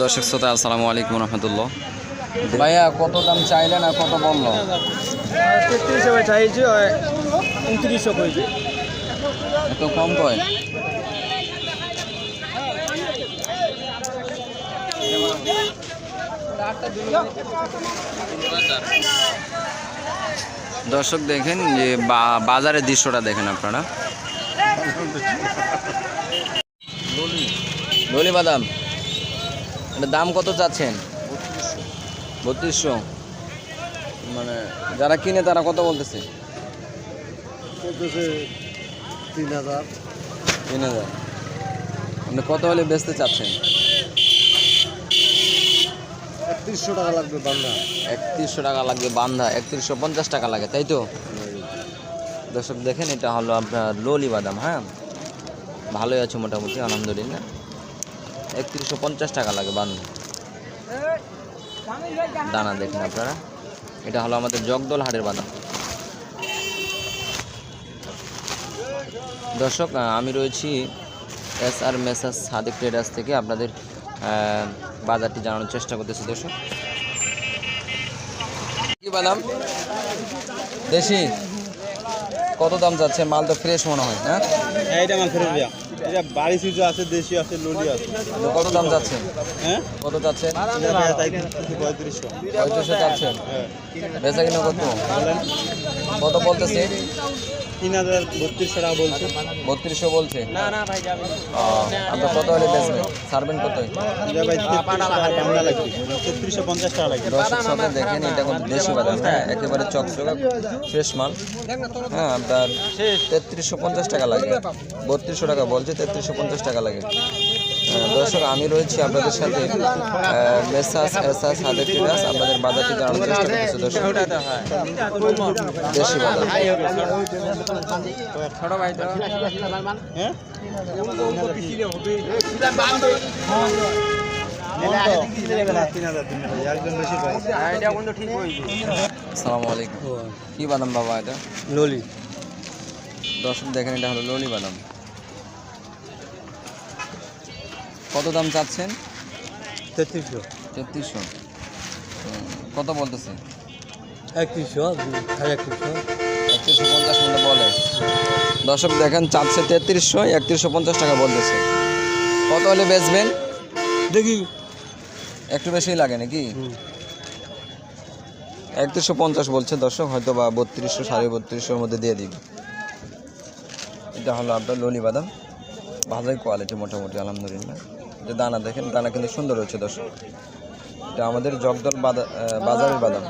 দর্শক শ্রোতা আসসালামু আলাইকুম রহমতুল্লাহ। ভাইয়া কত দাম চাইলেন আর কত বলল? চাইছি উনত্রিশশো কইছি এত কম কয়? দর্শক দেখেন যে বাজারের দৃশ্যটা দেখেন আপনারা। ললি বাদাম। এটা দাম কত চাচ্ছেন? বত্রিশশো। মানে যারা কিনে তারা কত বলতেছে? তিন হাজার। তিন হাজার। আপনি কত হলে বেচতে চাচ্ছেন? একত্রিশশো টাকা লাগবে বান্ধা একত্রিশশো টাকা লাগবে বান্ধা একত্রিশশো পঞ্চাশ টাকা লাগে তাই তো? দর্শক দেখেন এটা হলো আপনার ললি বাদাম হ্যাঁ? ভালোই আছে মোটামুটি আলহামদুলিল্লাহ। একত্রিশশো পঞ্চাশ টাকা লাগে বান্ধা দানা দেখেন আপনারা। এটা হলো আমাদের জগদল হাটের বাদাম দর্শক আমি রয়েছি S R messrs Sadik traders থেকে। আপনাদের বাজারটি জানানোর চেষ্টা করতেছি, দর্শক। কি বাদাম? দেশি। কত দাম যাচ্ছে? মাল তো ফ্রেশ মনে হয় হ্যাঁ এইটা ফেরত দিয়া এটা বাড়ি সুজো আছে দেশি আছে ললি আছে। কত দাম যাচ্ছে হ্যাঁ? কত যাচ্ছে পঁয়ত্রিশশো। পঁয়ত্রিশশো যাচ্ছে হ্যাঁ। বেচা কিনা কত? কত বলতেছে? তিন হাজার বত্রিশশো টাকা বলছে। বত্রিশশো বলছে? না না ভাই যাবে ও, কত হলে বেচবেন? তেত্রিশশো তেত্রিশশো পঞ্চাশ টাকা লাগবে। দর্শক সাথে দেখেন এটা কিন্তু দেশি বাদাম হ্যাঁ? একেবারে চকচকা ফ্রেশ মাল। হ্যাঁ আপনার তেত্রিশশো পঞ্চাশ টাকা লাগে। বত্রিশশো টাকা বলছে তেত্রিশশো পঞ্চাশ টাকা লাগে। দর্শক আমি রয়েছি আপনাদের সাথে মেসাস এসাস হাতে ফিরাস আপনাদের বাজারটি জানানোর চেষ্টা করতেছি দর্শক। দেশি ছোট ভাই পাই আসসালামু আলাইকুম। কি বাদাম বাবা এটা? ললি। দর্শক দেখেন এটা হলো ললি বাদাম। কত দাম চাচ্ছেন? তেত্রিশশো। তেত্রিশশো। কত বলতেছে একত্রিশশো সাড়ে একত্রিশশো। একত্রিশশো পঞ্চাশ মধ্যে বলে। দর্শক দেখেন চাচ্ছে তেত্রিশশো একত্রিশশো পঞ্চাশ টাকা বলতেছে। কত হলে বেচবেন? দেখি। একটু বেশি লাগে নাকি? একত্রিশশো পঞ্চাশ বলছে দর্শক হয়তো বা বত্রিশশো সাড়ে বত্রিশশোর মধ্যে দিয়ে দিবে। এটা হলো আপনার ললি বাদাম। ভালোই কোয়ালিটি মোটামুটি আলহামদুলিল্লাহ। এটা দানা দেখেন দানা কিন্তু সুন্দর হচ্ছে দর্শক। এটা আমাদের জগদল বাজারের বাদাম।